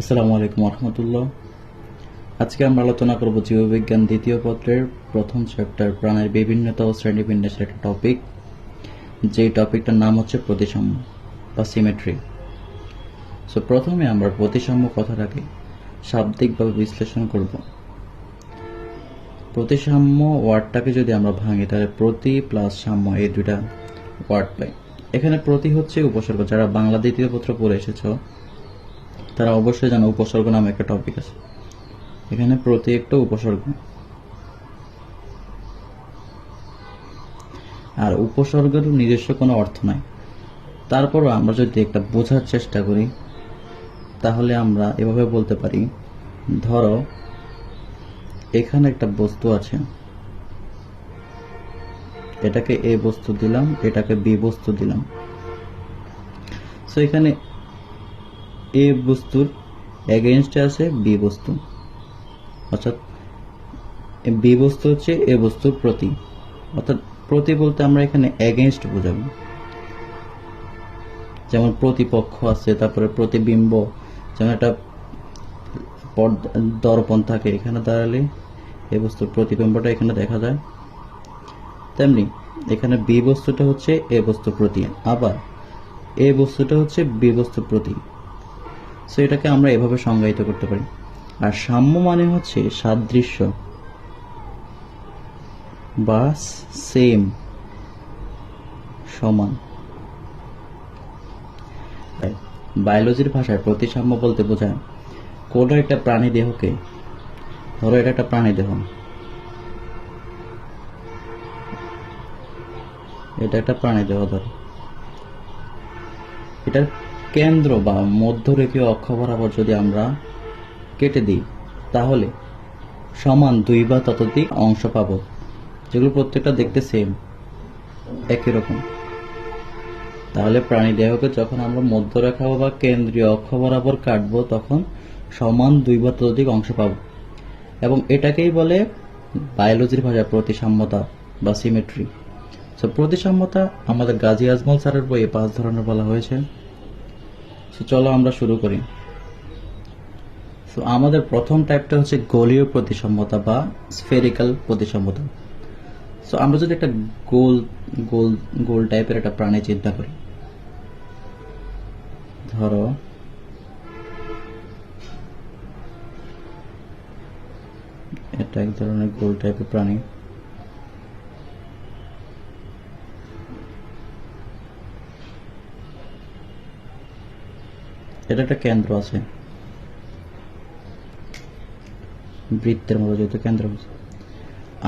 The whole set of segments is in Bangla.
আসসালামু আলাইকুম রহমতুল্লাহ আজকে আমরা আলোচনা করব জীববিজ্ঞান দ্বিতীয় পত্রের প্রথম চ্যাপ্টার প্রাণের বিভিন্নতা ও শ্রেণীবিন্যাসের একটা টপিক যে টপিকটার নাম হচ্ছে প্রতিসাম্য বা সিমেট্রি সো প্রথমে আমরা প্রতিসাম্য কথাটাকে শাব্দিকভাবে বিশ্লেষণ করব। প্রতিসাম্য ওয়ার্ডটাকে যদি আমরা ভাঙি, তাহলে প্রতি প্লাস সাম্য এই দুইটা ওয়ার্ড পাই এখানে প্রতি হচ্ছে উপসর্গ। যারা বাংলা দ্বিতীয় পত্র পড়ে এসেছ তারা অবশ্যই জানো উপসর্গ নামে একটা টপিক আছে। এখানে প্রতি একটা উপসর্গ। আর উপসর্গের নিজস্ব কোনো অর্থ নাই। তারপরও আমরা যদি একটা বোঝার চেষ্টা করি, তাহলে আমরা এভাবে বলতে পারি, ধরো, এখানে একটা বস্তু আছে। এটাকে এ বস্তু দিলাম, এটাকে বি বস্তু দিলাম। সো এখানে এ বস্তুর এগেনস্টে আছে বি বস্তু। অর্থাৎ বি বস্তু হচ্ছে এ বস্তুর প্রতি। অর্থাৎ প্রতি বলতে আমরা এখানে এগেনস্ট বোঝাবো। যেমন প্রতিপক্ষ আছে, তারপরে প্রতিবিম্ব। যেমন একটা দর্পণ থাকে এখানে দাঁড়ালে, এ বস্তুর প্রতিবিম্বটা এখানে দেখা যায়। তেমনি এখানে বি বস্তুটা হচ্ছে এ বস্তু প্রতি। আবার এ বস্তুটা হচ্ছে বি বস্তু প্রতি। সো এটাকে আমরা এভাবে সংজ্ঞায়িত করতে পারি। আর সাম্য মানে হচ্ছে সাদৃশ্য। বা সেম সমান। বায়োলজির ভাষায় প্রতিসাম্য বলতে বোঝায়, কোনো একটা প্রাণী দেহকে, ধরো এটা একটা প্রাণী দেহ। এটা একটা প্রাণী দেহ ধরো। এটার কেন্দ্র বা মধ্যরেখীয় অক্ষ বরাবর যদি আমরা কেটে দিই, তাহলে সমান দুই বা ততোধিক অংশ পাব। যেগুলো প্রত্যেকটা দেখতে সেম একই রকম। তাহলে প্রাণী দেহকে যখন আমরা মধ্যরেখা বা কেন্দ্রীয় অক্ষ বরাবর কাটবো, তখন সমান দুই বা ততোধিক অংশ পাবো। এবং এটাকেই বলে বায়োলজির ভাষায় প্রতিসাম্যতা বা সিমেট্রি সো প্রতিসাম্যতা আমাদের গাজী আজমল স্যারের বইয়ে পাঁচ ধরনের বলা হয়েছে। সো চলো আমরা শুরু করি। সো আমাদের প্রথম টাইপটা হচ্ছে গোলীয় প্রতিসাম্যতা বা স্ফেরিক্যাল প্রতিসাম্যতা সো আমরা যদি একটা গোল গোল গোল টাইপের একটা প্রাণী চিন্তা করি। ধরো, এটা এক ধরনের গোল টাইপের প্রাণী। এটা একটা কেন্দ্র আছে। বৃত্তের মতো যেহেতু কেন্দ্র আছে।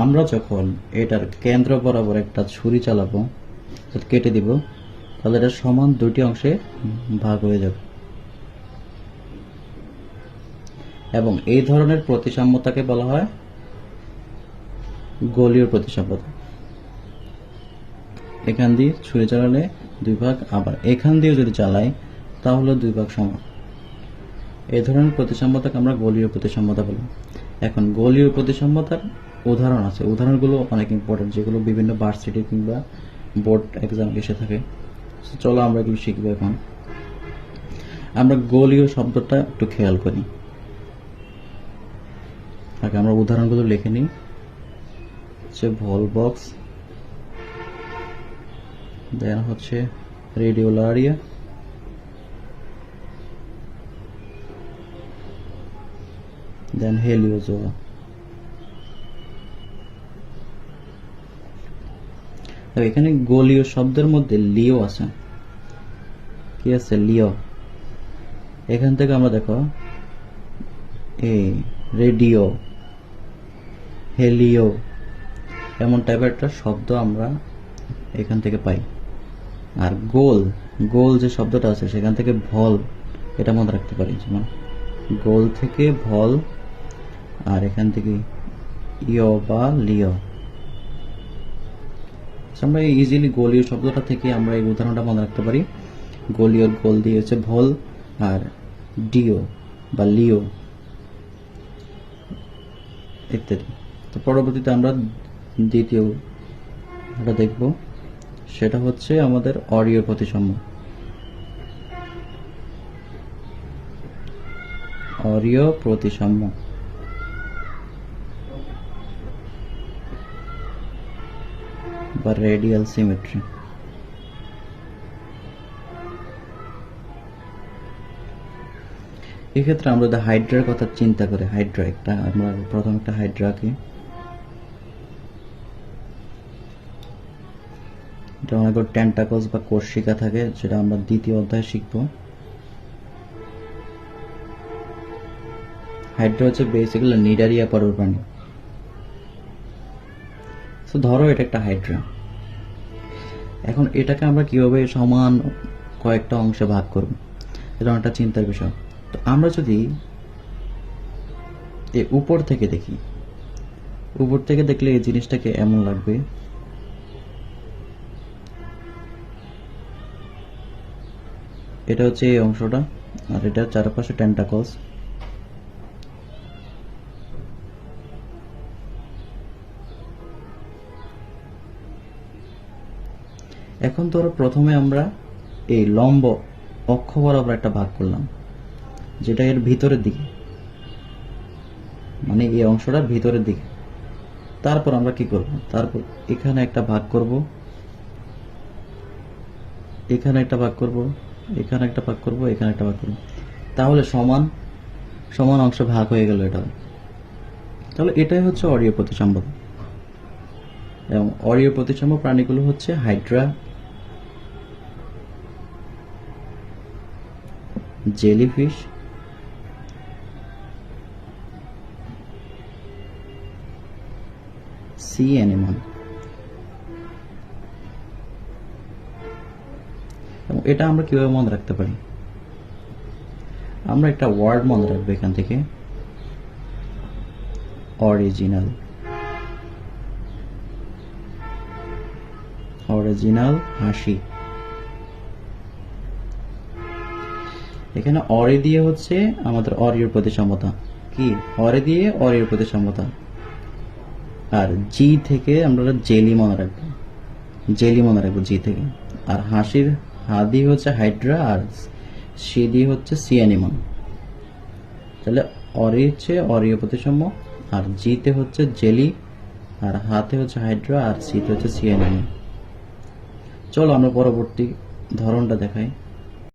আমরা যখন এটার কেন্দ্র বরাবর একটা ছুরি চালাবো কেটে দিব, তাহলে এটা সমান দুটি অংশে ভাগ হয়ে যাবে। এবং এই ধরনের প্রতিসাম্যতাকে বলা হয় গোলীয় প্রতিসাম্যতা। এখান দিয়ে ছুরি চালালে দুই ভাগ, আবার এখান দিয়ে যদি চালাই তাহলে দুই ভাগ সমান। এই ধরনের প্রতিসাম্যতাকে আমরা গোলীয় প্রতিসাম্যতা বলি। এখন গোলীয় প্রতিসাম্যতার উদাহরণ আছে। উদাহরণগুলো অনেক ইম্পর্টেন্ট যেগুলো বিভিন্ন ভার্সিটি কিংবা বোর্ড এক্সাম এসে থাকে। চলো আমরা এগুলো শিখব এখন। আমরা গোলীয় শব্দটা একটু খেয়াল করি। আগে আমরা উদাহরণগুলো লিখে নিই। হচ্ছে ভল বক্স দেন হচ্ছে রেডিওলারিয়া দেন হেলিওজোয়া এখানে গোলীয় শব্দের মধ্যে লিও আছে। কি আছে? লিও। এখান থেকে আমরা দেখো এই রেডিও, হেলিও, এমন টাইপের একটা শব্দ আমরা এখান থেকে পাই। আর গোল গোল যে শব্দটা আছে, সেখান থেকে ভল, এটা মনে রাখতে পারি, যেমন গোল থেকে ভল আর এখান থেকে ইয় বা লিও আমরা ইজিলি গোলীয় শব্দটা থেকে আমরা এই উদাহরণটা মনে রাখতে পারি। গোলীয় গোল দিয়ে হচ্ছে ভল আর ডিও বা লিও ইত্যাদি। তো পরবর্তীতে আমরা দ্বিতীয় এটা দেখব। সেটা হচ্ছে আমাদের অডিও প্রতিসাম্য অরীয় প্রতিসাম্য বা রেডিয়াল সিমেট্রি এক্ষেত্রে আমরা যদি হাইড্রার কথা চিন্তা করি হাইড্রা একটা, আমরা প্রথম একটা হাইড্রা আঁকি। এটা অনেক টেন্টাকলস বা কোর্শিকা থাকে, যেটা আমরা দ্বিতীয় অধ্যায়ে শিখব। হাইড্রা হচ্ছে বেসিক্যালি নিডারিয়া পরের তো ধরো এটা একটা হাইড্রা এখন এটাকে আমরা কীভাবে সমান কয়েকটা অংশে ভাগ করব? এটা একটা চিন্তার বিষয়। তো আমরা যদি এ উপর থেকে দেখি, উপর থেকে দেখলে এই জিনিসটাকে এমন লাগবে। এটা হচ্ছে এই অংশটা, আর এটা চারপাশে টেন্টাকলস এখন ধরো প্রথমে আমরা এই লম্ব অক্ষ বরাবর একটা ভাগ করলাম, যেটা এর ভিতরের দিকে। মানে এই অংশটার ভিতরের দিকে। তারপর আমরা কি করব? তারপর এখানে একটা ভাগ করব, এখানে একটা ভাগ করব, এখানে একটা ভাগ করব, এখানে একটা ভাগ করব। তাহলে সমান সমান অংশ ভাগ হয়ে গেল এটা। তাহলে এটাই হচ্ছে অরীয় প্রতিসাম্য এবং অরীয় প্রতিসাম্য প্রাণীগুলো হচ্ছে হাইড্রা জেলিফিশ। সি অ্যানিমাল এবং এটা আমরা কীভাবে মনে রাখতে পারি? আমরা একটা ওয়ার্ড মনে রাখব এখান থেকে। অরিজিনাল অরিজিনাল হাসি। এখানে অরে দিয়ে হচ্ছে আমাদের অরির প্রতিসমতা কি? অরে দিয়ে অরির প্রতিসমতা আর জি থেকে আমরা জেলি মনে রাখব। জেলি মনে রাখব জি থেকে। আর হাসির হা দিয়ে হচ্ছে হাইড্রা আর সি দিয়ে হচ্ছে সিয়ানিমন তাহলে অরি হচ্ছে অরীয় প্রতিসাম্য আর জিতে হচ্ছে জেলি, আর হাতে হচ্ছে হাইড্রা, আর সিতে হচ্ছে সিয়ানিমন চলো আমরা পরবর্তী ধরনটা দেখাই।